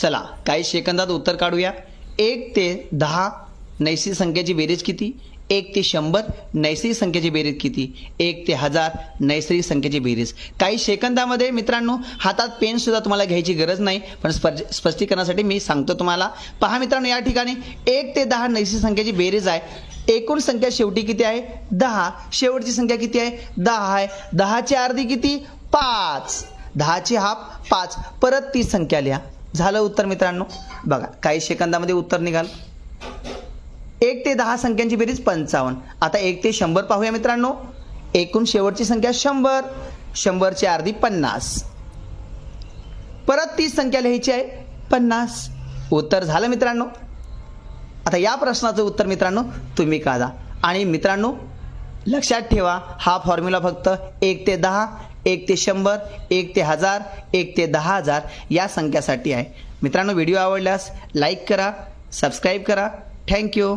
चला काही सेकंदात उत्तर काढूया. एक ते दहा नैसर्गिक संख्येची बेरीज किती? एक ते शंभर नैसर्गिक संख्येची बेरीज किती? एक ते हजार नैसर्गिक संख्येची बेरीज. काही सेकंदामध्ये मित्रांनो हातात पेन सुद्धा तुम्हाला घ्यायची गरज नाही पण स्पर्ज स्पष्टीकरणासाठी मी सांगतो तुम्हाला. पहा मित्रांनो या ठिकाणी एक ते दहा नैसर्गिक संख्येची बेरीज आहे. एकूण संख्या शेवटी किती आहे? दहा. शेवटची संख्या किती आहे? दहा आहे. दहाची अर्धी किती? पाच. दहाची हाफ पाच. परत ती संख्या लिहा. झालं उत्तर मित्रांनो. बघा काही सेकंदामध्ये उत्तर निघाल. एक ते दहा संख्यांची बेरीज पंचावन्न. आता एक ते शंभर पाहूया मित्रांनो. एकूण शेवटची संख्या शंभर. शंभरची अर्धी पन्नास. परत तीस संख्या लिहायची आहे पन्नास. उत्तर झालं मित्रांनो. आता या प्रश्नाचं उत्तर मित्रांनो तुम्ही काढा. आणि मित्रांनो लक्षात ठेवा हा फॉर्म्युला फक्त एक ते दहा एक ते शंभर एक ते हजार एक ते दहा हजार या संख्यासाठी आहे. मित्रांनो व्हिडिओ आवडल्यास लाईक करा सबस्क्राईब करा. थँक्यू